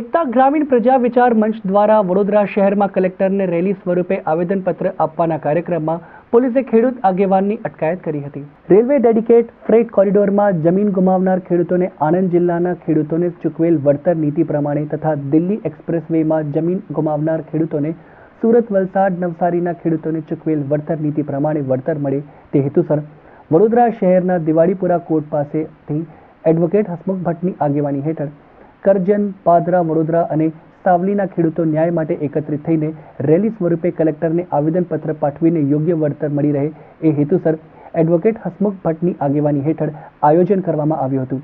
એકતા ગ્રામીણ પ્રજા વિચાર મંચ દ્વારા વડોદરા શહેરમાં કલેક્ટરને રેલી સ્વરૂપે આવેદનપત્ર આપવાના કાર્યક્રમમાં પોલીસે ખેડૂત આગેવાનની અટકાયત કરી હતી. રેલવે ડેડિકેટ ફ્રેટ કોરિડોરમાં જમીન ગુમાવનાર ખેડૂતોને આણંદ જિલ્લાના ખેડૂતોને ચૂકવેલ વળતર નીતિ પ્રમાણે તથા દિલ્હી એક્સપ્રેસવેમાં જમીન ગુમાવનાર ખેડૂતોને સુરત, વલસાડ, નવસારીના ખેડૂતોને ચૂકવેલ વળતર નીતિ પ્રમાણે વળતર મળે તે હેતુસર વડોદરા શહેરના દિવાળીપુરા કોર્ટ પાસેથી એડવોકેટ હસમુખ ભટ્ટની આગેવાની હેઠળ કરજણ પાદરા, વડોદરા અને સાવલીના ખેડૂતો ન્યાય માટે એકત્રિત થઈને રેલી સ્વરૂપે કલેક્ટરને આવેદનપત્ર પાઠવીને યોગ્ય વળતર મળી રહે એ હેતુસર એડવોકેટ હસમુખ ભટ્ટની આગેવાની હેઠળ આયોજન કરવામાં આવ્યું હતું.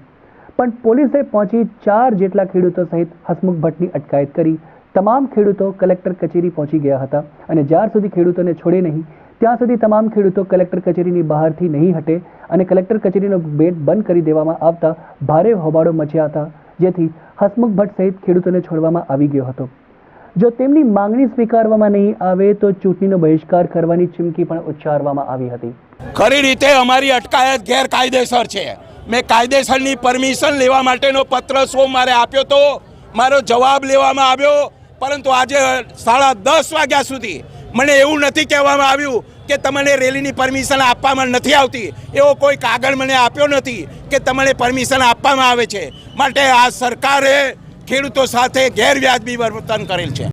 પણ પોલીસે પહોંચી ચાર જેટલા ખેડૂતો સહિત હસમુખ ભટ્ટની અટકાયત કરી. તમામ ખેડૂતો કલેક્ટર કચેરી પહોંચી ગયા હતા અને જ્યાર સુધી ખેડૂતોને છોડે નહીં, ત્યાં સુધી તમામ ખેડૂતો કલેક્ટર કચેરીની બહારથી નહીં હટે અને કલેક્ટર કચેરીનો બેટ બંધ કરી દેવામાં આવતા ભારે હોબાળો મચ્યા હતા. જેથી હસમુખ ભટ્ટ સહિત ખેડૂતોને છોડવામાં આવી ગયો હતો. જો તેમની માંગણી સ્વીકારવામાં નહીં આવે તો ચૂંટણીનો બહિષ્કાર કરવાની ચીમકી પણ ઉચ્ચારવામાં આવી હતી. ખરી રીતે અમારી અટકાયત ગેરકાયદેસર છે. મેં કાયદેસરની પરમિશન લેવા માટેનો પત્ર શો મારે આપ્યો તો મારો જવાબ લેવામાં આવ્યો, પરંતુ આજે સાડા દસ વાગ્યા સુધી મને એવું નથી કહેવામાં આવ્યું કે તમને રેલીની પરમિશન આપવામાં નથી આવતી. એવો કોઈ કાગળ મને આપ્યો નથી કે તમને પરમિશન આપવામાં આવે છે. માટે આ સરકારે ખેડૂતો સાથે ગેરવ્યાજબી વર્તન કરેલ છે.